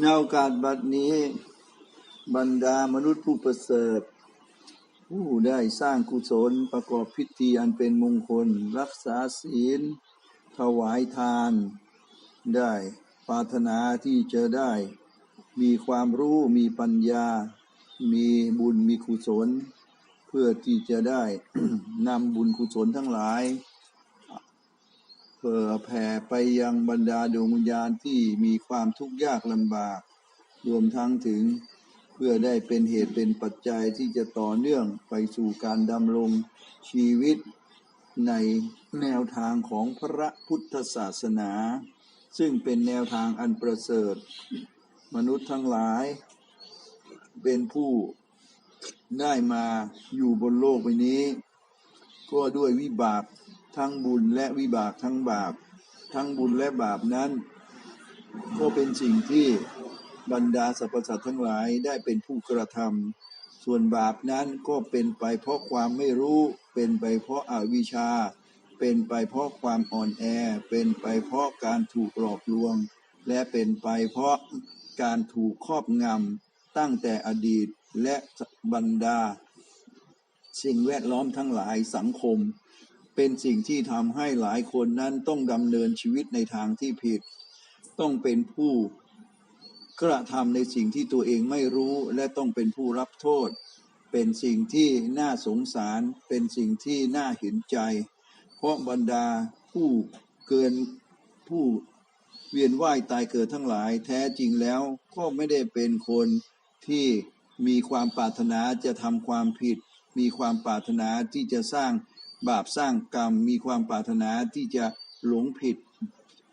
ในโอกาสบัดนี้ บรรดามนุษย์ผู้ประเสริฐ ผู้ได้สร้างกุศลประกอบพิธีอันเป็นมงคล รักษาศีล ถวายทาน ได้ปรารถนาที่จะได้ มีความรู้มีปัญญา มีบุญมีกุศล เพื่อที่จะได้นำบุญกุศลทั้งหลาย เพื่อแผ่ไปยังบรรดาดวงวิญญาณที่มีความทุกข์ยากลำบาก รวมทั้งถึงเพื่อได้เป็นเหตุเป็นปัจจัยที่จะต่อเนื่องไปสู่การดำรงชีวิตในแนวทางของพระพุทธศาสนา ซึ่งเป็นแนวทางอันประเสริฐ มนุษย์ทั้งหลาย เป็นผู้ได้มาอยู่บนโลกใบนี้ ก็ด้วยวิบาก ทั้งบุญและวิบากทั้งบาป ทั้งบุญและบาปนั้น ก็เป็นสิ่งที่บรรดาสรรพสัตว์ทั้งหลายได้เป็นผู้กระทำส่วนบาปนั้นก็เป็นไปเพราะความไม่รู้เป็นไปเพราะอาวิชชา เป็นไปเพราะความอ่อนแอ เป็นไปเพราะการถูกหลอกลวง และเป็นไปเพราะการถูกครอบงำตั้งแต่อดีตและบรรดา สิ่งแวดล้อมทั้งหลายสังคม เป็นสิ่งที่ทำให้หลายคนนั้นต้องดำเนินชีวิตในทางที่ผิด ต้องเป็นผู้กระทำในสิ่งที่ตัวเองไม่รู้และต้องเป็นผู้รับโทษ เป็นสิ่งที่น่าสงสาร เป็นสิ่งที่น่าเห็นใจ เพราะบรรดาผู้เกินผู้เวียนว่ายตายเกิดทั้งหลายแท้จริงแล้วก็ไม่ได้เป็นคนที่มีความปรารถนาจะทำความผิด มีความปรารถนาที่จะสร้าง บาปสร้างกรรมมีความปรารถนาที่จะหลงผิด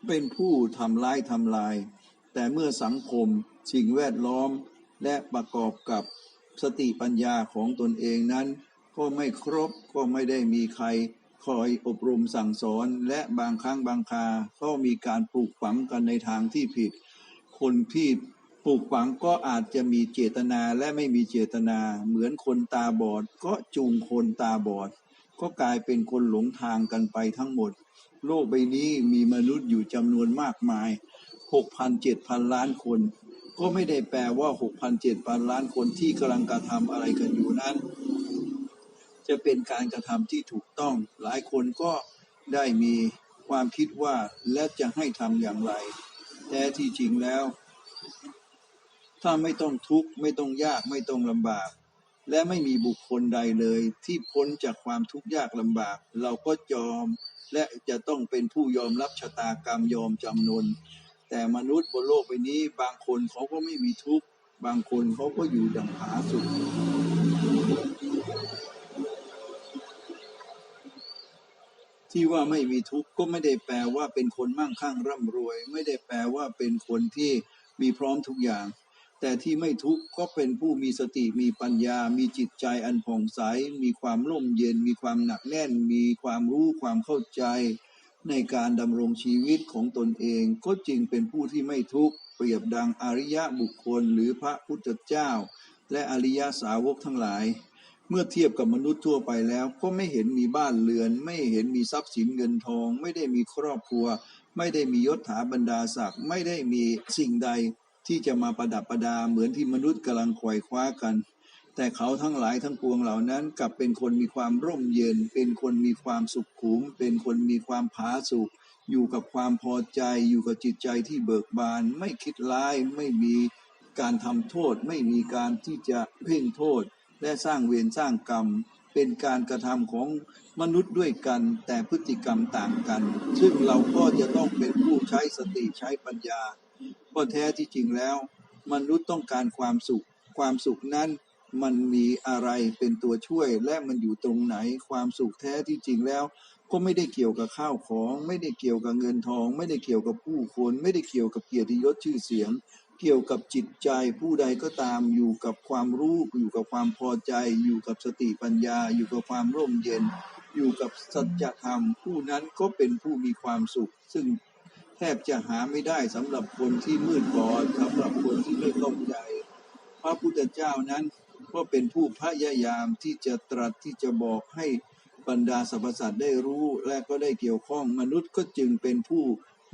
เป็นผู้ทำร้ายทำลาย แต่เมื่อสังคมสิ่งแวดล้อมและประกอบกับสติปัญญาของตนเองนั้น ก็ไม่ครบก็ไม่ได้มีใครคอยอบรมสั่งสอนและบางครั้งบางคาก็มีการปลูกฝังกันในทางที่ผิด คนที่ปลูกฝังก็อาจจะมีเจตนาและไม่มีเจตนา เหมือนคนตาบอดก็จูงคนตาบอด ก็กลายเป็นคนหลงทางกันไปทั้งหมด โลกใบนี้มีมนุษย์อยู่จำนวนมากมาย6,000 7,000 ล้านคน ก็ไม่ได้แปลว่า 6,000 7,000 ล้านคนที่กำลังกระทำอะไรกันอยู่นั้น จะเป็นการกระทำที่ถูกต้อง หลายคนก็ได้มีความคิดว่าและจะให้ทำอย่างไร แต่ที่จริงแล้ว ถ้าไม่ต้องทุกข์ไม่ต้องยากไม่ต้องลำบาก และไม่มีบุคคลใดเลย ที่พ้นจากความทุกข์ยากลำบาก เราก็ยอม และจะต้องเป็นผู้ยอมรับชะตากรรมยอมจำนน แต่มนุษย์บนโลกใบนี้ บางคนเขาก็ไม่มีทุกข์บางคนเขาก็อยู่ดังผาสุกที่ว่าไม่มีทุกข์ก็ไม่ได้แปลว่าเป็นคนมั่งคั่งร่ำรวย ไม่ได้แปลว่าเป็นคนที่มีพร้อมทุกอย่าง แต่ที่ไม่ทุกข์ก็เป็นผู้มีสติมีปัญญา มีจิตใจอันผ่องใส มีความร่มเย็น มีความหนักแน่น มีความรู้ความเข้าใจ ในการดำรงชีวิตของตนเอง ก็จึงเป็นผู้ที่ไม่ทุกข์เปรียบดังอริยะบุคคลหรือพระพุทธเจ้า และอริยสาวกทั้งหลาย เมื่อเทียบกับมนุษย์ทั่วไปแล้ว ก็ไม่เห็นมีบ้านเรือน ไม่เห็นมีทรัพย์สินเงินทอง ไม่ได้มีครอบครัว ไม่ได้มียศถาบรรดาศักดิ์ไม่ได้มีสิ่งใด ที่จะมาประดับประดาเหมือนที่มนุษย์กำลังไขว่คว้ากัน แต่เขาทั้งหลายทั้งปวงเหล่านั้นกลับเป็นคนมีความร่มเย็น เป็นคนมีความสุขขุม เป็นคนมีความผาสุกอยู่กับความพอใจ อยู่กับจิตใจที่เบิกบาน ไม่คิดร้ายไม่มีการทำโทษ ไม่มีการที่จะเพ่งโทษ และสร้างเวรสร้างกรรม เป็นการกระทำของมนุษย์ด้วยกัน แต่พฤติกรรมต่างกัน ซึ่งเราก็จะต้องเป็นผู้ใช้สติใช้ปัญญา เพราะแท้ที่จริงแล้ว มนุษย์ต้องการความสุข ความสุขนั้นมันมีอะไรเป็นตัวช่วย และมันอยู่ตรงไหนความสุขแท้ที่จริงแล้ว ก็ไม่ได้เกี่ยวกับข้าวของ ไม่ได้เกี่ยวกับเงินทอง ไม่ได้เกี่ยวกับผู้คน ไม่ได้เกี่ยวกับเกียรติยศชื่อเสียง เกี่ยวกับจิตใจผู้ใดก็ตามอยู่กับความรู้อยู่กับความพอใจ อยู่กับสติปัญญา อยู่กับความร่มเย็น อยู่กับสัจธรรมผู้นั้นก็เป็นผู้มีความสุข ซึ่ง แทบจะหาไม่ได้สำหรับคนที่มืดบอดสำหรับคนที่ไม่เข้าใจ พระพุทธเจ้านั้นก็เป็นผู้พยายามที่จะตรัสที่จะบอกให้บรรดาสรรพสัตว์ได้รู้และก็ได้เกี่ยวข้องมนุษย์ก็จึงเป็นผู้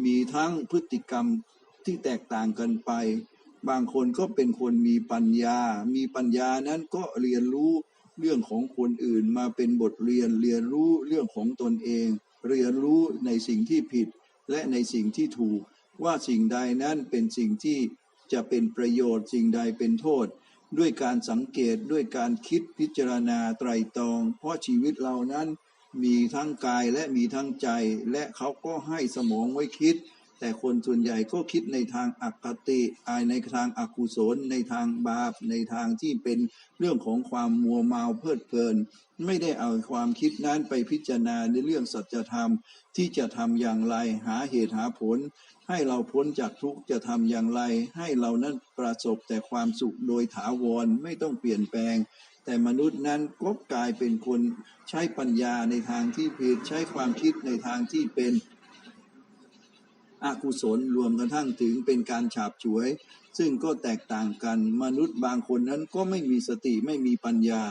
มีทั้งพฤติกรรมที่แตกต่างกันไป บางคนก็เป็นคนมีปัญญา มีปัญญานั้นก็เรียนรู้เรื่องของคนอื่นมาเป็นบทเรียนเรียนรู้เรื่องของตนเอง เรียนรู้ในสิ่งที่ผิด และในสิ่งที่ถูกว่าสิ่งใดนั้นเป็นสิ่งที่จะเป็นประโยชน์สิ่งใดเป็นโทษ ด้วยการสังเกตด้วยการคิดพิจารณาไตรตรอง เพราะชีวิตเรานั้นมีทั้งกายและมีทั้งใจ และเขาก็ให้สมองไว้คิด แต่คนส่วนใหญ่ก็คิดในทางอคติอายในทางอากุศล ในทางบาป ในทางที่เป็นเรื่องของความมัวเมาเพลิดเพลิน ไม่ได้เอาความคิดนั้นไปพิจารณาในเรื่องสัจธรรม ที่จะทำอย่างไรหาเหตุหาผล ให้เราพ้นจากทุกข์จะทำอย่างไร ให้เรานั้นประสบแต่ความสุขโดยถาวรไม่ต้องเปลี่ยนแปลงแต่มนุษย์นั้นก็กลายเป็นคนใช้ปัญญาในทางที่ผิดใช้ความคิดในทางที่เป็น อกุศลรวมกระทั่งถึงเป็นการฉาบฉวย ซึ่งก็แตกต่างกันมนุษย์บางคนนั้นก็ไม่มีสติไม่มีปัญญา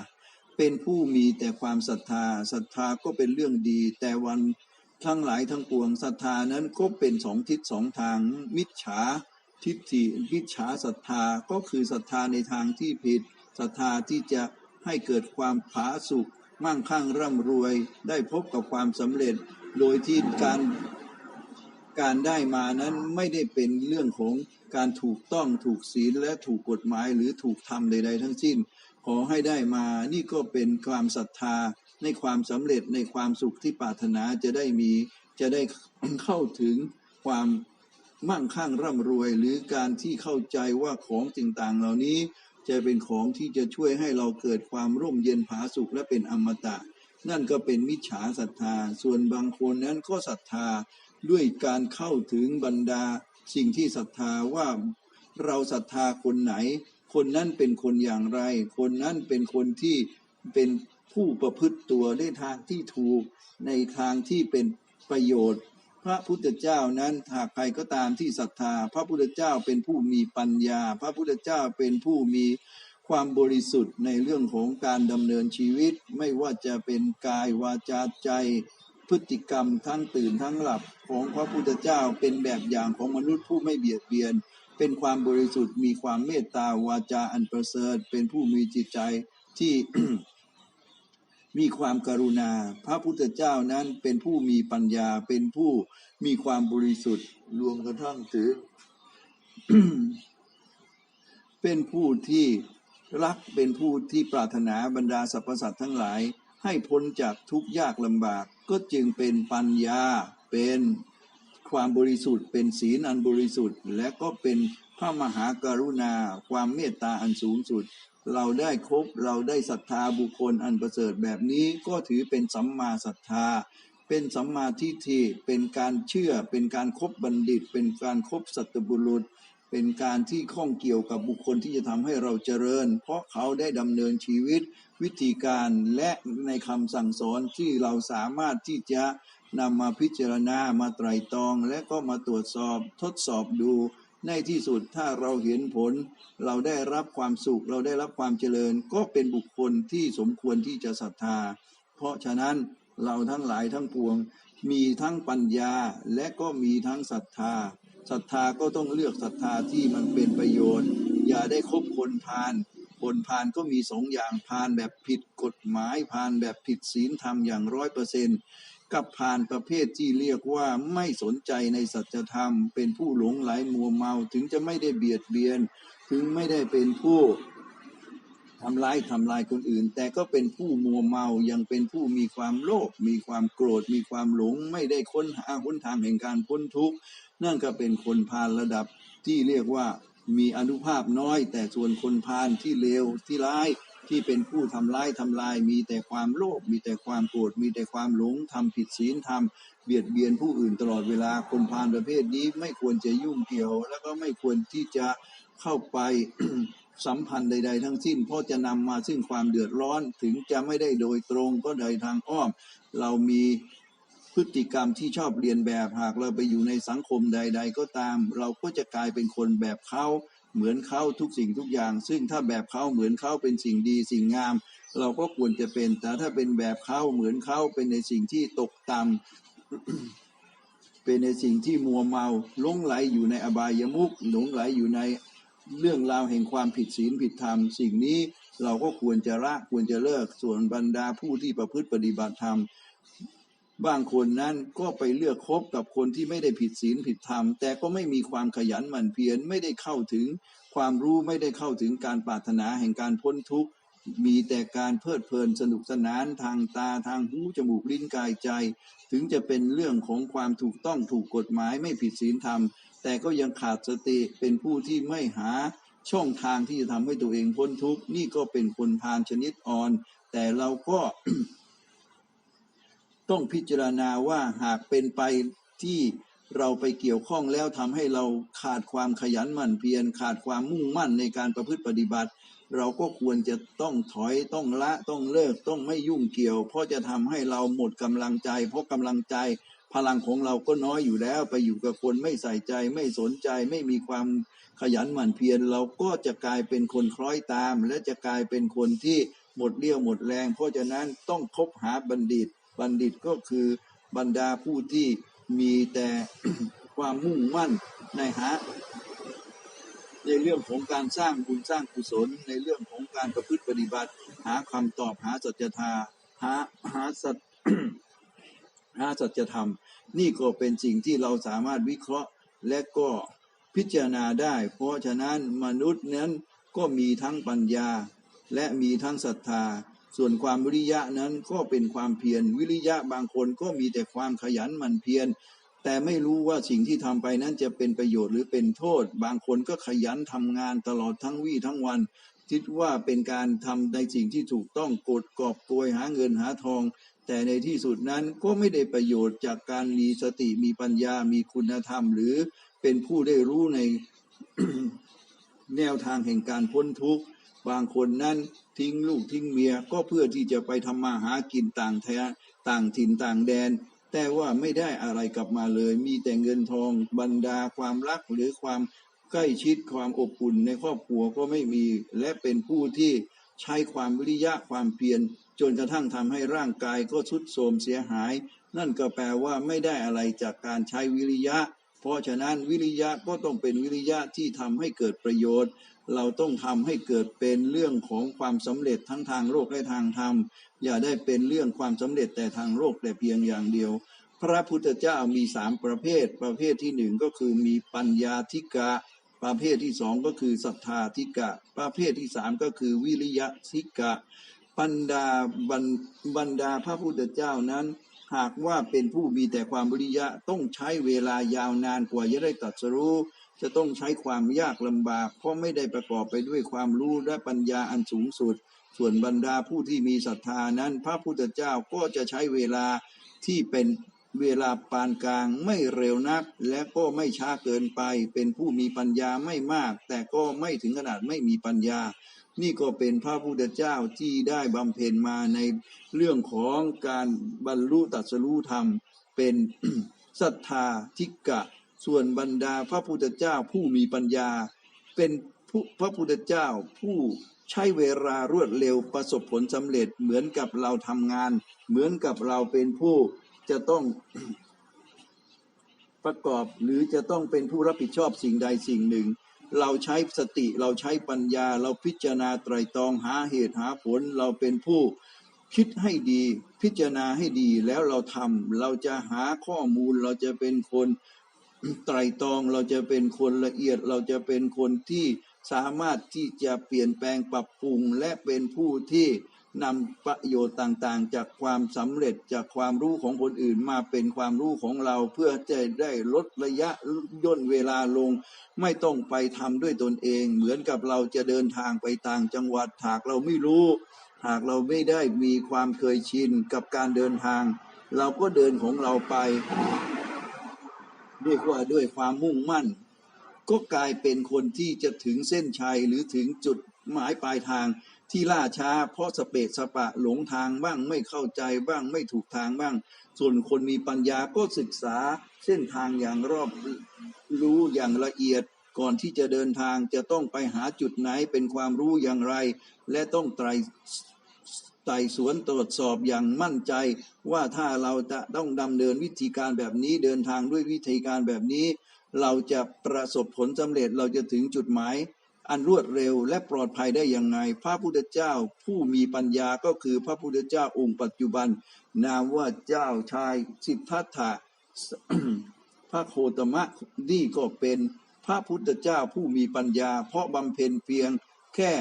เป็นผู้มีแต่ความศรัทธาศรัทธาก็เป็นเรื่องดี แต่วันทั้งหลายทั้งปวงศรัทธานั้นก็เป็นสองทิศสองทาง มิจฉาทิฏฐิมิจฉาศรัทธาก็คือศรัทธาในทางที่ผิดศรัทธาที่จะให้เกิดความผาสุกมั่งคั่งร่ำรวย ได้พบกับความสำเร็จ โดยที่การ การได้มานั้นไม่ได้เป็นเรื่องของการถูกต้องถูกศีลและถูกกฎหมายหรือถูกทำใด ๆ ทั้งสิ้น ขอให้ได้มานี่ก็เป็นความศรัทธาในความสำเร็จในความสุขที่ปรารถนาจะได้มีจะได้เข้าถึงความมั่งคั่งร่ำรวย หรือการที่เข้าใจว่าของต่างๆ เหล่านี้จะเป็นของที่จะช่วยให้เราเกิดความร่มเย็นผาสุขและเป็นอมตะ นั่นก็เป็นมิจฉาศรัทธา ส่วนบางคนนั้นก็ศรัทธา ด้วยการเข้าถึงบรรดา สิ่งที่ศรัทธาว่าเราศรัทธาคนไหน คนนั้นเป็นคนอย่างไร คนนั้นเป็นคนที่เป็นผู้ประพฤติตัวได้ทางที่ถูกในทางที่เป็นประโยชน์ พระพุทธเจ้านั้นหากใครก็ตามที่ศรัทธา พระพุทธเจ้าเป็นผู้มีปัญญา พระพุทธเจ้าเป็นผู้มีความบริสุทธิ์ในเรื่องของการดำเนินชีวิต ไม่ว่าจะเป็นกายวาจาใจ พฤติกรรมทั้งตื่นทั้งหลับของพระพุทธเจ้าเป็นแบบอย่างของมนุษย์ผู้ไม่เบียดเบียน เป็นความบริสุทธิ์มีความเมตตาวาจาอันประเสริฐ เป็นผู้มีจิตใจที่มีความกรุณา พระพุทธเจ้านั้นเป็นผู้มีปัญญาเป็นผู้มีความบริสุทธิ์รวมกระทั่งถึงเป็นผู้ที่รักเป็นผู้ที่ปรารถนาบรรดาสรรพสัตว์ทั้งหลาย ให้พ้นจากทุกข์ยากลำบากก็จึงเป็นปัญญา เป็นความบริสุทธิ์ เป็นศีลอันบริสุทธิ์ และก็เป็นพระมหากรุณา ความเมตตาอันสูงสุด เราได้ครบเราได้ศรัทธาบุคคลอันประเสริฐแบบนี้ก็ถือเป็นสัมมาศรัทธา เป็นสัมมาทิฏฐิเป็นการเชื่อ เป็นการครบบัณฑิต เป็นการครบสัตบุรุษเป็นการที่ข้องเกี่ยวกับบุคคลที่จะทำให้เราเจริญ เพราะเขาได้ดำเนินชีวิต วิธีการและในคำสั่งสอนที่เราสามารถที่จะนำมาพิจารณามาไตรตรอง และก็มาตรวจสอบทดสอบดู ในที่สุดถ้าเราเห็นผล เราได้รับความสุข เราได้รับความเจริญ ก็เป็นบุคคลที่สมควรที่จะศรัทธา เพราะฉะนั้นเราทั้งหลายทั้งปวง มีทั้งปัญญาและก็มีทั้งศรัทธาศรัทธาก็ต้องเลือกศรัทธาที่มันเป็นประโยชน์ อย่าได้คบคนพาล คนพานก็มีสองอย่างพานแบบผิดกฎหมายพานแบบผิดศีลธรรมอย่างร้อยเปอร์เซนกับพานประเภทที่เรียกว่าไม่สนใจในสัจธรรม เป็นผู้หลงไหลมัวเมาถึงจะไม่ได้เบียดเบียน ถึงไม่ได้เป็นผู้ทำลายทำลายคนอื่น แต่ก็เป็นผู้มัวเมายังเป็นผู้มีความโลภมีความโกรธ มีความหลง ไม่ได้ค้นหาค้นทางแห่งการพ้นทุกข์นั่นก็เป็นคนพานระดับที่เรียกว่า มีอนุภาพน้อย แต่ส่วนคนพาลที่เลวที่ร้ายที่เป็นผู้ทำร้ายทำลาย มีแต่ความโลภมีแต่ความโกรธมีแต่ความหลงทำผิดศีลทำเบียดเบียนผู้อื่นตลอดเวลาคนพาลประเภทนี้ไม่ควรจะยุ่งเกี่ยว แล้วก็ไม่ควรที่จะเข้าไปสัมพันธ์ใด ๆ ทั้งสิ้น เพราะจะนำมาซึ่งความเดือดร้อนถึงจะไม่ได้โดยตรงก็โดยทางอ้อม เรามี ติกรรมที่ชอบเรียนแบบหากเราไปอยู่ในสังคมใด ๆ ก็ตาม เราก็จะกลายเป็นคนแบบเขาเหมือนเขาทุกสิ่งทุกอย่าง ซึ่งถ้าแบบเขาเหมือนเขาเป็นสิ่งดีสิ่งงาม เราก็ควรจะเป็น แต่ถ้าเป็นแบบเขาเหมือนเขาเป็นในสิ่งที่ตกต่ำเป็นในสิ่งที่มัวเมาลงไหลอยู่ในอบายมุกหลงไหลอยู่ในเรื่องราวแห่งความผิดศีลผิดธรรม สิ่งนี้เราก็ควรจะละควรจะเลิกส่วนบรรดาผู้ที่ประพฤติปฏิบัติธรรม บางคนนั้นก็ไปเลือกคบกับคนที่ไม่ได้ผิดศีลผิดธรรม แต่ก็ไม่มีความขยันหมั่นเพียรไม่ได้เข้าถึงความรู้ไม่ได้เข้าถึงการปรารถนาแห่งการพ้นทุกข์มีแต่การเพลิดเพลินสนุกสนานทางตาทางหูจมูกลิ้นกายใจ ถึงจะเป็นเรื่องของความถูกต้องถูกกฎหมายไม่ผิดศีลธรรม แต่ก็ยังขาดสติเป็นผู้ที่ไม่หาช่องทางที่จะทำให้ตัวเองพ้นทุกข์นี่ก็เป็นคนพาลชนิดอ่อน แต่เราก็ ต้องพิจารณาว่าหากเป็นไปที่เราไปเกี่ยวข้องแล้วทำให้เราขาดความขยันหมั่นเพียรขาดความมุ่งมั่นในการประพฤติปฏิบัติ เราก็ควรจะต้องถอยต้องละต้องเลิกต้องไม่ยุ่งเกี่ยว เพราะจะทำให้เราหมดกำลังใจ เพราะกำลังใจ พลังของเราก็น้อยอยู่แล้ว ไปอยู่กับคนไม่ใส่ใจไม่สนใจไม่มีความขยันหมั่นเพียรเราก็จะกลายเป็นคนคล้อยตาม และจะกลายเป็นคนที่หมดเรี่ยวหมดแรง เพราะฉะนั้นต้องคบหาบัณฑิต บัณฑิตก็คือบรรดาผู้ที่มีแต่ความมุ่งมั่นในหา ในเรื่องของการสร้างบุญสร้างกุศล ในเรื่องของการประพฤติปฏิบัติ หาคำตอบหาสัจธาหาหาสัจหาสัจธรรม นี่ก็เป็นสิ่งที่เราสามารถวิเคราะห์และก็พิจารณาได้ เพราะฉะนั้นมนุษย์นั้นก็มีทั้งปัญญาและมีทั้งศรัทธา ส่วนความวิริยะนั้นก็เป็นความเพียรวิริยะบางคนก็มีแต่ความขยันหมั่นเพียรแต่ไม่รู้ว่าสิ่งที่ทำไปนั้นจะเป็นประโยชน์หรือเป็นโทษ บางคนก็ขยันทำงานตลอดทั้งวี่ทั้งวัน คิดว่าเป็นการทำในสิ่งที่ถูกต้องกดกอบโกยหาเงินหาทอง แต่ในที่สุดนั้นก็ไม่ได้ประโยชน์จากการมีสติมีปัญญา มีคุณธรรม หรือเป็นผู้ได้รู้ในแนวทางแห่งการพ้นทุกข์ บางคนนั้นทิ้งลูกทิ้งเมียก็เพื่อที่จะไปทำมาหากินต่างแท้ต่างถิ่นต่างแดน แต่ว่าไม่ได้อะไรกลับมาเลย มีแต่เงินทองบรรดาความรักหรือความใกล้ชิดความอบอุ่นในครอบครัวก็ไม่มี และเป็นผู้ที่ใช้ความวิริยะความเพียรจนกระทั่งทำให้ร่างกายก็ทุดโทรมเสียหาย นั่นก็แปลว่าไม่ได้อะไรจากการใช้วิริยะ เพราะฉะนั้นวิริยะก็ต้องเป็นวิริยะที่ทำให้เกิดประโยชน์ เราต้องทำให้เกิดเป็นเรื่องของความสำเร็จทั้งทางโลกและทางธรรม อย่าได้เป็นเรื่องความสำเร็จแต่ทางโลกแต่เพียงอย่างเดียว พระพุทธเจ้ามีสามประเภท ประเภทที่หนึ่งก็คือมีปัญญาธิกะ ประเภทที่สองก็คือศรัทธาธิกะ ประเภทที่สามก็คือวิริยะธิกะบรรดาบรรบรรดาพระพุทธเจ้านั้นหากว่าเป็นผู้มีแต่ความวิริยะต้องใช้เวลายาวนานกว่าจะได้ตัดสรู้ จะต้องใช้ความยากลำบาก เพราะไม่ได้ประกอบไปด้วยความรู้และปัญญาอันสูงสุด ส่วนบรรดาผู้ที่มีศรัทธานั้น พระพุทธเจ้าก็จะใช้เวลาที่เป็นเวลาปานกลางไม่เร็วนัก และก็ไม่ช้าเกินไป เป็นผู้มีปัญญาไม่มาก แต่ก็ไม่ถึงขนาดไม่มีปัญญา นี่ก็เป็นพระพุทธเจ้าที่ได้บำเพ็ญมาในเรื่องของการบรรลุตัสรู้ธรรม เป็นศรัทธาทิกะ ส่วนบรรดาพระพุทธเจ้าผู้มีปัญญา เป็นผู้พระพุทธเจ้าผู้ใช้เวลารวดเร็วประสบผลสำเร็จเหมือนกับเราทำงาน เหมือนกับเราเป็นผู้จะต้องประกอบหรือจะต้องเป็นผู้รับผิดชอบสิ่งใดสิ่งหนึ่ง เราใช้สติเราใช้ปัญญา เราพิจารณาไตรตรองหาเหตุหาผล เราเป็นผู้คิดให้ดี พิจารณาให้ดีแล้วเราทำเราจะหาข้อมูลเราจะเป็นคน ไตรตรองเราจะเป็นคนละเอียดเราจะเป็นคนที่สามารถที่จะเปลี่ยนแปลงปรับปรุง และเป็นผู้ที่นำประโยชน์ต่างๆ จากความสำเร็จจากความรู้ของคนอื่นมาเป็นความรู้ของเราเพื่อจะได้ลดระยะย่นเวลาลง ไม่ต้องไปทำด้วยตนเอง เหมือนกับเราจะเดินทางไปต่างจังหวัดหากเราไม่รู้ หากเราไม่ได้มีความเคยชินกับการเดินทาง เราก็เดินของเราไป ด้วยว่าด้วยความมุ่งมั่น ก็กลายเป็นคนที่จะถึงเส้นชัยหรือถึงจุดหมายปลายทางที่ล่าช้า เพราะสเปะสปะหลงทางบ้างไม่เข้าใจบ้างไม่ถูกทางบ้าง ส่วนคนมีปัญญาก็ศึกษาเส้นทางอย่างรอบรู้อย่างละเอียดก่อนที่จะเดินทางจะต้องไปหาจุดไหนเป็นความรู้อย่างไร และต้องไตร ไต่สวนตรวจสอบอย่างมั่นใจ ว่าถ้าเราจะต้องดำเนินวิธีการแบบนี้เดินทางด้วยวิธีการแบบนี้ เราจะประสบผลสำเร็จเราจะถึงจุดหมาย อันรวดเร็วและปลอดภัยได้อยังไง พระพุทธเจ้าผู้มีปัญญาก็คือพระพุทธเจ้าองค์ปัจจุบัน นามว่าเจ้าชายสิทธัตถะพระโคตมะนี่ก็เป็นพระพุทธเจ้าผู้มีปัญญา เพราะบำเพ็ญเพียงแค่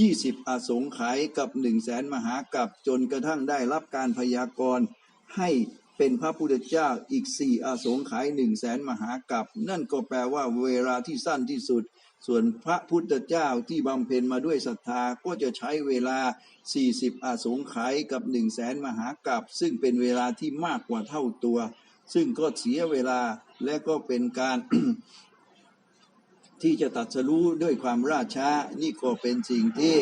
20อสงไขยกับหนึ่งแสนมหากับจนกระทั่งได้รับการพยากรณ์ให้เป็นพระพุทธเจ้าอีกสี่อสงไขยหนึ่งแสนมหากับ นั่นก็แปลว่าเวลาที่สั้นที่สุด ส่วนพระพุทธเจ้าที่บำเพ็ญมาด้วยศรัทธาก็จะใช้เวลา 40 อสงไขยกับหนึ่งแสนมหากับ ซึ่งเป็นเวลาที่มากกว่าเท่าตัว ซึ่งก็เสียเวลาและก็เป็นการ ที่จะตัดสรู้ด้วยความราช้านี่ก็เป็นสิ่งที่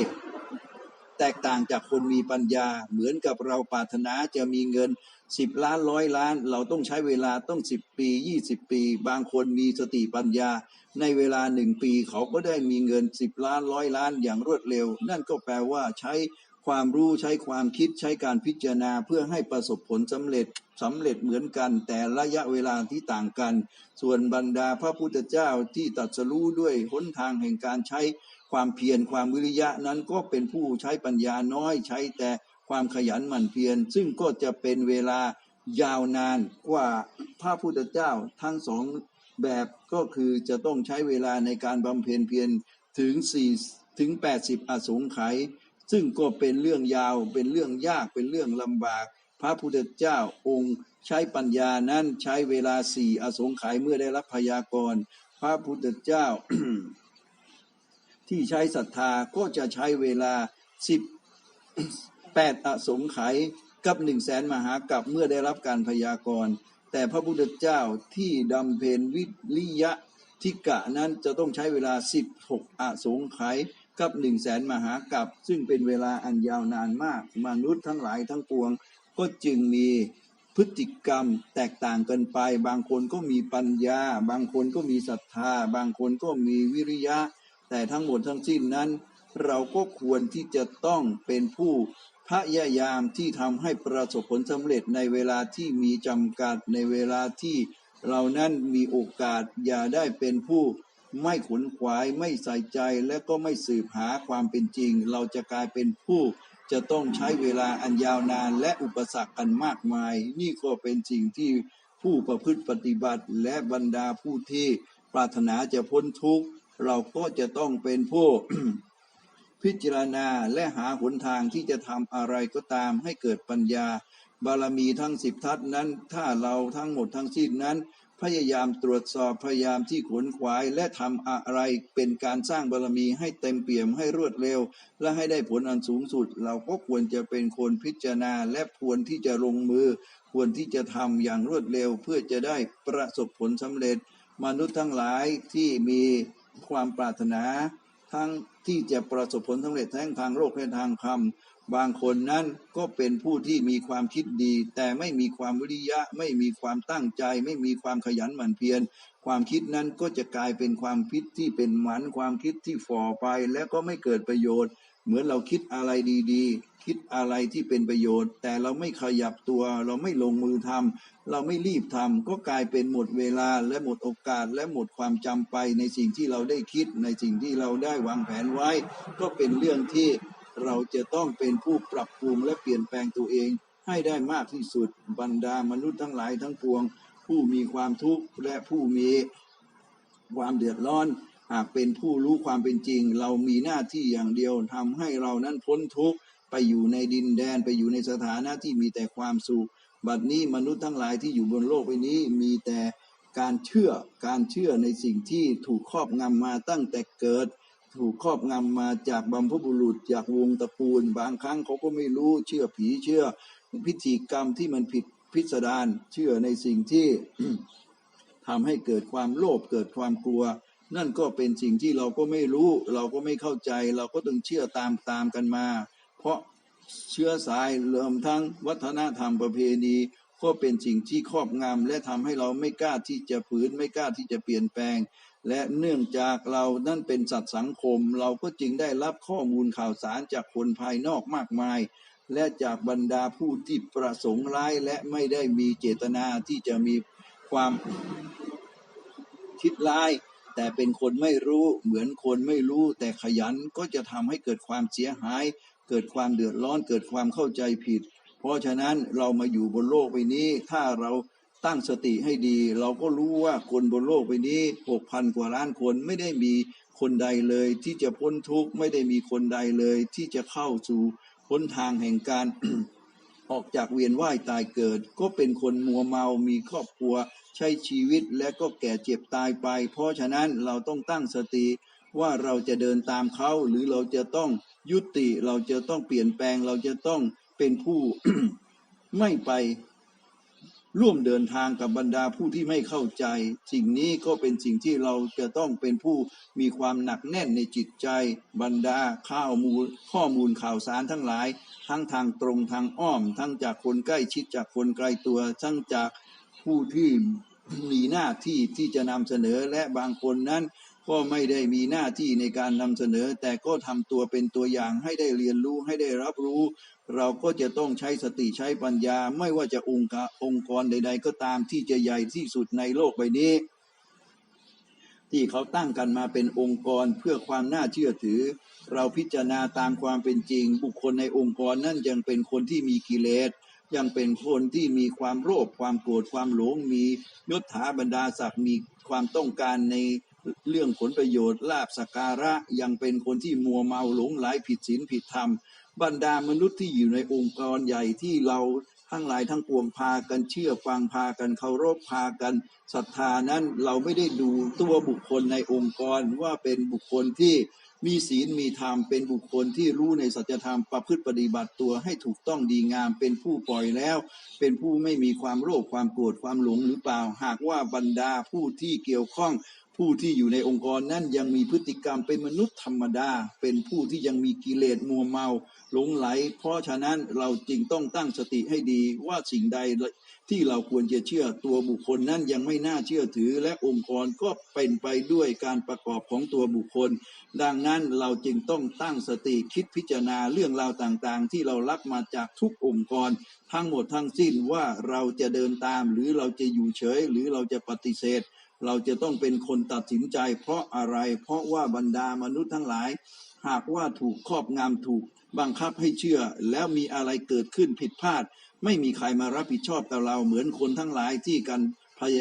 แตกต่างจากคนมีปัญญา เหมือนกับเราปรารถนาจะมีเงินสิบล้านร้อยล้าน เราต้องใช้เวลาต้องสิบปียี่สิบปี บางคนมีสติปัญญา ในเวลาหนึ่งปีเขาก็ได้มีเงินสิบล้านร้อยล้านอย่างรวดเร็ว นั่นก็แปลว่าใช้ ความรู้ใช้ความคิดใช้การพิจารณาเพื่อให้ประสบผลสำเร็จสำเร็จเหมือนกัน แต่ระยะเวลาที่ต่างกัน ส่วนบรรดาพระพุทธเจ้าที่ตรัสรู้ด้วยหนทางแห่งการใช้ความเพียรความวิริยะนั้นก็เป็นผู้ใช้ปัญญาน้อยใช้แต่ความขยันหมั่นเพียรซึ่งก็จะเป็นเวลายาวนานกว่าพระพุทธเจ้าทั้งสองแบบก็คือจะต้องใช้เวลาในการบำเพ็ญเพียรถึง4ถึง 80 อสงไขย ซึ่งก็เป็นเรื่องยาวเป็นเรื่องยากเป็นเรื่องลำบาก พระพุทธเจ้าองค์ใช้ปัญญานั้นใช้เวลาสี่อสงไขยเมื่อได้รับพยากรณ์พระพุทธเจ้า ที่ใช้ศรัทธาก็จะใช้เวลาสิบแปดอสงไขยกับหนึ่งแสนมหากับเมื่อได้รับการพยากรณ์แต่พระพุทธเจ้าที่ดำเพ็ญวิริยะทิกะนั้นจะต้องใช้เวลา 16อสงไขย กับหนึ่งแสนมหากับซึ่งเป็นเวลาอันยาวนานมาก มนุษย์ทั้งหลายทั้งปวง ก็จึงมีพฤติกรรมแตกต่างกันไป บางคนก็มีปัญญา บางคนก็มีศรัทธา บางคนก็มีวิริยะ แต่ทั้งหมดทั้งสิ้นนั้น เราก็ควรที่จะต้องเป็นผู้พยายามที่ทำให้ประสบผลสำเร็จในเวลาที่มีจำกัดในเวลาที่เรานั้นมีโอกาสอย่าได้เป็นผู้ ไม่ขนขวายไม่ใส่ใจและก็ไม่สืบหาความเป็นจริง เราจะกลายเป็นผู้จะต้องใช้เวลาอันยาวนานและอุปสรรคกันมากมาย นี่ก็เป็นสิ่งที่ผู้ประพฤติปฏิบัติและบรรดาผู้ที่ปรารถนาจะพ้นทุกข์ เราก็จะต้องเป็นผู้พิจารณาและหาหนทางที่จะทำอะไรก็ตามให้เกิดปัญญา บารมีทั้งสิบทัศนั้น ถ้าเราทั้งหมดทั้งสิ้นนั้น พยายามตรวจสอบพยายามที่ขวนขวายและทำอะไรเป็นการสร้างบารมีให้เต็มเปี่ยมให้รวดเร็ว และให้ได้ผลอันสูงสุด เราก็ควรจะเป็นคนพิจารณาและควรที่จะลงมือ ควรที่จะทำอย่างรวดเร็ว เพื่อจะได้ประสบผลสำเร็จ มนุษย์ทั้งหลายที่มีความปรารถนา ทั้งที่จะประสบผลสำเร็จทั้งทางโลกและทางธรรม บางคนนั้นก็เป็นผู้ที่มีความคิดดี แต่ไม่มีความวิริยะ ไม่มีความตั้งใจ ไม่มีความขยันหมั่นเพียรความคิดนั้นก็จะกลายเป็นความคิดที่เป็นหมันความคิดที่ฝ่อไป และก็ไม่เกิดประโยชน์ เหมือนเราคิดอะไรดีๆ คิดอะไรที่เป็นประโยชน์ แต่เราไม่ขยับตัว เราไม่ลงมือทำเราไม่รีบทำก็กลายเป็นหมดเวลาและหมดโอกาส และหมดความจำไปในสิ่งที่เราได้คิดในสิ่งที่เราได้วางแผนไว้ ก็เป็นเรื่องที่ เราจะต้องเป็นผู้ปรับปรุงและเปลี่ยนแปลงตัวเองให้ได้มากที่สุดบรรดามนุษย์ทั้งหลายทั้งปวง ผู้มีความทุกข์และผู้มีความเดือดร้อน หากเป็นผู้รู้ความเป็นจริง เรามีหน้าที่อย่างเดียวทำให้เรานั้นพ้นทุกข์ไปอยู่ในดินแดนไปอยู่ในสถานะที่มีแต่ความสุขบัดนี้มนุษย์ทั้งหลายที่อยู่บนโลกใบนี้มีแต่การเชื่อการเชื่อในสิ่งที่ถูกครอบงำมาตั้งแต่เกิด ถูกครอบงำมาจากบัมพบุรุษจากวงตระกูล บางครั้งเขาก็ไม่รู้เชื่อผีเชื่อ พิธีกรรมที่มันผิดพิสดารเชื่อในสิ่งที่ทำให้เกิดความโลภเกิดความกลัว นั่นก็เป็นสิ่งที่เราก็ไม่รู้ เราก็ไม่เข้าใจ เราก็ต้องเชื่อตามตามกันมา เพราะเชื้อสายรวมทั้งวัฒนธรรมประเพณี ก็เป็นสิ่งที่ครอบงำและทำให้เราไม่กล้าที่จะฝืนไม่กล้าที่จะเปลี่ยนแปลง และเนื่องจากเรานั่นเป็นสัตว์สังคม เราก็จึงได้รับข้อมูลข่าวสารจากคนภายนอกมากมาย และจากบรรดาผู้ที่ประสงค์ร้ายและไม่ได้มีเจตนาที่จะมีความคิดร้าย แต่เป็นคนไม่รู้เหมือนคนไม่รู้ แต่ขยันก็จะทำให้เกิดความเสียหาย เกิดความเดือดร้อนเกิดความเข้าใจผิด เพราะฉะนั้นเรามาอยู่บนโลกใบนี้ถ้าเรา ตั้งสติให้ดี เราก็รู้ว่าคนบนโลกใบนี้หกพันกว่าล้านคนไม่ได้มีคนใดเลยที่จะพ้นทุกข์ไม่ได้มีคนใดเลย ที่จะเข้าสู่พ้นทางแห่งการออกจากเวียนว่ายตายเกิด ก็เป็นคนมัวเมามีครอบครัว ใช้ชีวิตและก็แก่เจ็บตายไป เพราะฉะนั้นเราต้องตั้งสติว่าเราจะเดินตามเขาหรือเราจะต้องยุติเราจะต้องเปลี่ยนแปลงเราจะต้องเป็นผู้ไม่ไป ร่วมเดินทางกับบรรดาผู้ที่ไม่เข้าใจ สิ่งนี้ก็เป็นสิ่งที่เราจะต้องเป็นผู้มีความหนักแน่นในจิตใจ บรรดาข้าวมูลข้อมูลข่าวสารทั้งหลาย ทั้งทางตรงทางอ้อม ทั้งจากคนใกล้ชิดจากคนไกลตัว ทั้งจากผู้ที่มีหน้าที่ที่จะนำเสนอและบางคนนั้น ก็ไม่ได้มีหน้าที่ในการนำเสนอ แต่ก็ทำตัวเป็นตัวอย่างให้ได้เรียนรู้ให้ได้รับรู้ เราก็จะต้องใช้สติใช้ปัญญา ไม่ว่าจะองค์กะองค์กรใด ๆ ก็ตามที่จะใหญ่ที่สุดในโลกใบนี้ ที่เขาตั้งกันมาเป็นองค์กรเพื่อความน่าเชื่อถือ เราพิจารณาตามความเป็นจริง บุคคลในองค์กรนั่นยังเป็นคนที่มีกิเลสยังเป็นคนที่มีความโลภความโกรธความหลงมียศถาบรรดาศักดิ์มีความต้องการในเรื่องผลประโยชน์ลาบสกการะยังเป็นคนที่มัวเมาหลงไหลผิดศีลผิดธรรม บรรดามนุษย์ที่อยู่ในองค์กรใหญ่ที่เราทั้งหลายทั้งปวงพากันเชื่อฟังพากันเคารพพากันศรัทธานั้นเราไม่ได้ดูตัวบุคคลในองค์กรว่าเป็นบุคคลที่มีศีลมีธรรมเป็นบุคคลที่รู้ในสัจธรรมประพฤติปฏิบัติตัวให้ถูกต้องดีงาม เป็นผู้ปล่อยแล้ว เป็นผู้ไม่มีความโลภความโกรธความหลงหรือเปล่า หากว่าบรรดาผู้ที่เกี่ยวข้อง ผู้ที่อยู่ในองค์กรนั้นยังมีพฤติกรรมเป็นมนุษย์ธรรมดา เป็นผู้ที่ยังมีกิเลสมัวเมาหลงไหล เพราะฉะนั้นเราจึงต้องตั้งสติให้ดีว่าสิ่งใดที่เราควรจะเชื่อตัวบุคคลนั้นยังไม่น่าเชื่อถือ และองค์กรก็เป็นไปด้วยการประกอบของตัวบุคคล ดังนั้นเราจึงต้องตั้งสติคิดพิจารณาเรื่องราวต่างๆ ที่เรารับมาจากทุกองค์กร ทั้งหมดทั้งสิ้นว่าเราจะเดินตาม หรือเราจะอยู่เฉย หรือเราจะปฏิเสธ เราจะต้องเป็นคนตัดสินใจ เพราะอะไร เพราะว่าบรรดามนุษย์ทั้งหลาย หากว่าถูกครอบงำถูกบังคับให้เชื่อ แล้วมีอะไรเกิดขึ้นผิดพลาด ไม่มีใครมารับผิดชอบกับเราเหมือนคนทั้งหลายที่กันพย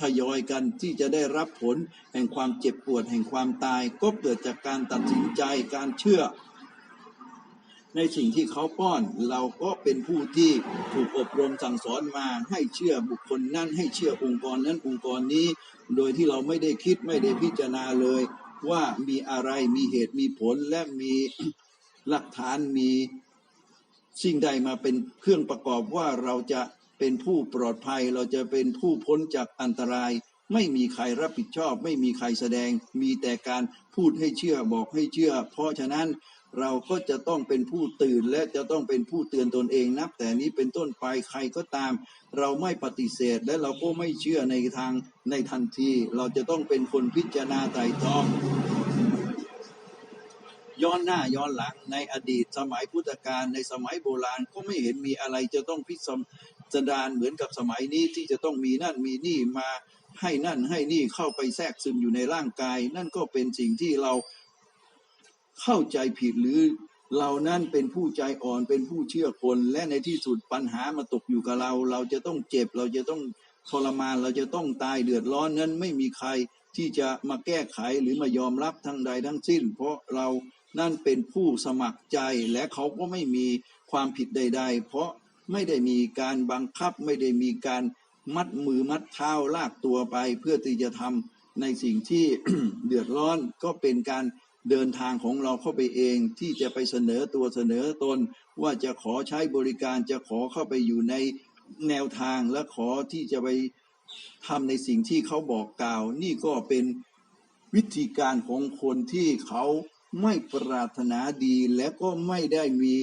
ทยอยกันที่จะได้รับผลแห่งความเจ็บปวดแห่งความตาย ก็เกิดจากการตัดสินใจการเชื่อ ในสิ่งที่เขาป้อนเราก็เป็นผู้ที่ถูกอบรมสั่งสอนมาให้เชื่อบุคคลนั้นให้เชื่อองค์กรนั้นองค์กรนี้ โดยที่เราไม่ได้คิดไม่ได้พิจารณาเลย ว่ามีอะไรมีเหตุมีผลและมีหลักฐานมีสิ่งใดมาเป็นเครื่องประกอบว่าเราจะเป็นผู้ปลอดภัยเราจะเป็นผู้พ้นจากอันตราย ไม่มีใครรับผิดชอบ ไม่มีใครแสดง มีแต่การพูดให้เชื่อบอกให้เชื่อ เพราะฉะนั้น เราก็จะต้องเป็นผู้ตื่นและจะต้องเป็นผู้เตือนตนเองนับ แต่นี้เป็นต้นไปใครก็ตาม เราไม่ปฏิเสธและเราก็ไม่เชื่อในทางในทันที เราจะต้องเป็นคนพิจารณาไตร่ตรองย้อนหน้าย้อนหลังในอดีตสมัยพุทธกาลในสมัยโบราณก็ไม่เห็นมีอะไรจะต้องพิสดารเหมือนกับสมัยนี้ที่จะต้องมีนั่นมีนี่มาให้นั่นให้นี่เข้าไปแทรกซึมอยู่ในร่างกาย นั่นก็เป็นสิ่งที่เรา เข้าใจผิดหรือเรานั่นเป็นผู้ใจอ่อนเป็นผู้เชื่อคน และในที่สุดปัญหามาตกอยู่กับเรา เราจะต้องเจ็บ เราจะต้องทรมานเราจะต้องตายเดือดร้อนนั้นไม่มีใครที่จะมาแก้ไขหรือมายอมรับทั้งใดทั้งสิ้น เพราะเรานั่นเป็นผู้สมัครใจและเขาก็ไม่มีความผิดใด ๆ เพราะไม่ได้มีการบังคับไม่ได้มีการมัดมือมัดเท้าลากตัวไป เพื่อที่จะทำในสิ่งที่เดือดร้อนก็เป็นการ เดินทางของเราเข้าไปเองที่จะไปเสนอตัวเสนอตน ว่าจะขอใช้บริการจะขอเข้าไปอยู่ในแนวทางและขอที่จะไปทำในสิ่งที่เขาบอกกล่าว นี่ก็เป็นวิธีการของคนที่เขาไม่ปรารถนาดีและก็ไม่ได้มี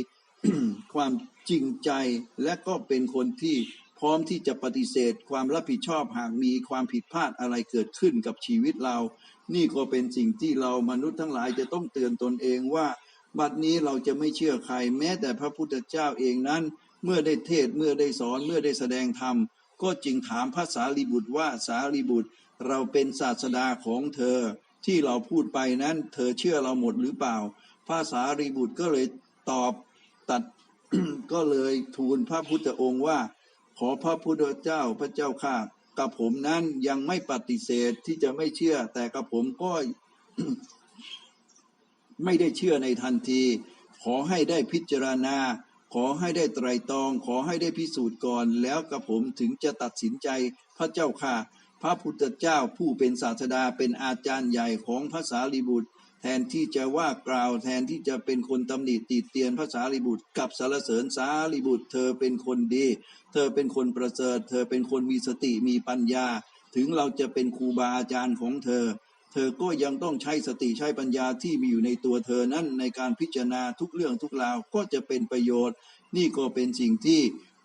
ความจริงใจและก็เป็นคนที่ ร้อมที่จะปฏิเสธความรับผิดชอบหากมีความผิดพลาดอะไรเกิดขึ้นกับชีวิตเรา นี่ก็เป็นสิ่งที่เรามนุษย์ทั้งหลายจะต้องเตือนตนเองว่า บัดนี้เราจะไม่เชื่อใครแม้แต่พระพุทธเจ้าเองนั้น เมื่อได้เทศเมื่อได้สอนเมื่อได้แสดงธรรม ก็จึงถามพระสารีบุตรว่าสารีบุตร เราเป็นศาสดาของเธอ ที่เราพูดไปนั้น เธอเชื่อเราหมดหรือเปล่าภาษารีบุตรก็เลยตอบตัดก็เลยทูลพระพุทธองค์ว่า ขอพระพุทธเจ้าพระเจ้าข้ากับผมนั้นยังไม่ปฏิเสธที่จะไม่เชื่อ แต่กับผมก็ไม่ได้เชื่อในทันที ขอให้ได้พิจารณา ขอให้ได้ไตรตรอง ขอให้ได้พิสูจน์ก่อน แล้วกับผมถึงจะตัดสินใจพระเจ้าค่ะ พระพุทธเจ้าผู้เป็นศาสดาเป็นอาจารย์ใหญ่ของภาษาลีบุตร แทนที่จะว่ากล่าวแทนที่จะเป็นคนตำหนิติเตียนภาษาลีบุตรกับสารเสริญสาลีบุตร เธอเป็นคนดี เธอเป็นคนประเสริฐ เธอเป็นคนมีสติมีปัญญา ถึงเราจะเป็นครูบาอาจารย์ของเธอ เธอก็ยังต้องใช้สติใช้ปัญญาที่มีอยู่ในตัวเธอนั้นในการพิจารณาทุกเรื่องทุกราวก็จะเป็นประโยชน์ นี่ก็เป็นสิ่งที่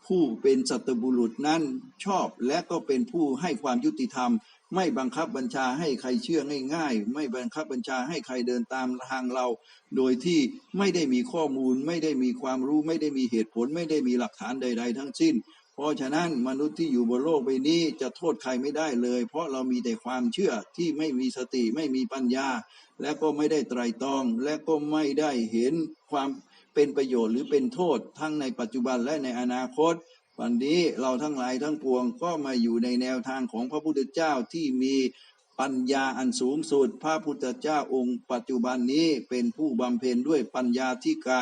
ผู้เป็นสัตบุรุษนั้นชอบและก็เป็นผู้ให้ความยุติธรรม ไม่บังคับบัญชาให้ใครเชื่อง่าย ๆ ไม่บังคับบัญชาให้ใครเดินตามทางเรา โดยที่ไม่ได้มีข้อมูล ไม่ได้มีความรู้ ไม่ได้มีเหตุผล ไม่ได้มีหลักฐานใด ๆ ทั้งสิ้น เพราะฉะนั้นมนุษย์ที่อยู่บนโลกใบนี้จะโทษใครไม่ได้เลย เพราะเรามีแต่ความเชื่อที่ไม่มีสติไม่มีปัญญา และก็ไม่ได้ไตรตรอง และก็ไม่ได้เห็นความเป็นประโยชน์หรือเป็นโทษทั้งในปัจจุบันและในอนาคต วันนี้เราทั้งหลายทั้งปวงก็มาอยู่ในแนวทางของพระพุทธเจ้าที่มีปัญญาอันสูงสุด พระพุทธเจ้าองค์ ปัจจุบันนี้เป็นผู้บำเพ็ญด้วยปัญญาธิกา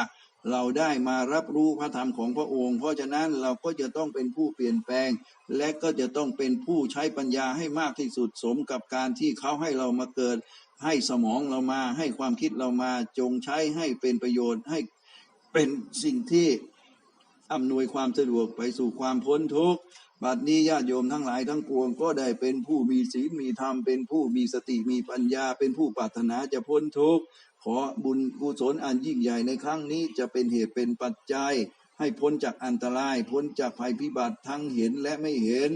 เราได้มารับรู้พระธรรมของพระองค์ เพราะฉะนั้นเราก็จะต้องเป็นผู้เปลี่ยนแปลง และก็จะต้องเป็นผู้ใช้ปัญญาให้มากที่สุดสมกับการที่เขาให้เรามาเกิด ให้สมองเรามาให้ความคิดเรามาจงใช้ให้เป็นประโยชน์ให้เป็นสิ่งที่ อำนวยความสะดวกไปสู่ความพ้นทุกข์บัดนี้ญาติโยมทั้งหลายทั้งปวงก็ได้เป็นผู้มีศีลมีธรรมเป็นผู้มีสติมีปัญญา เป็นผู้ปรารถนาจะพ้นทุกข์ขอบุญกุศลอันยิ่งใหญ่ในครั้งนี้จะเป็นเหตุเป็นปัจจัย ให้พ้นจากอันตราย พ้นจากภัยพิบัติทั้งเห็นและไม่เห็น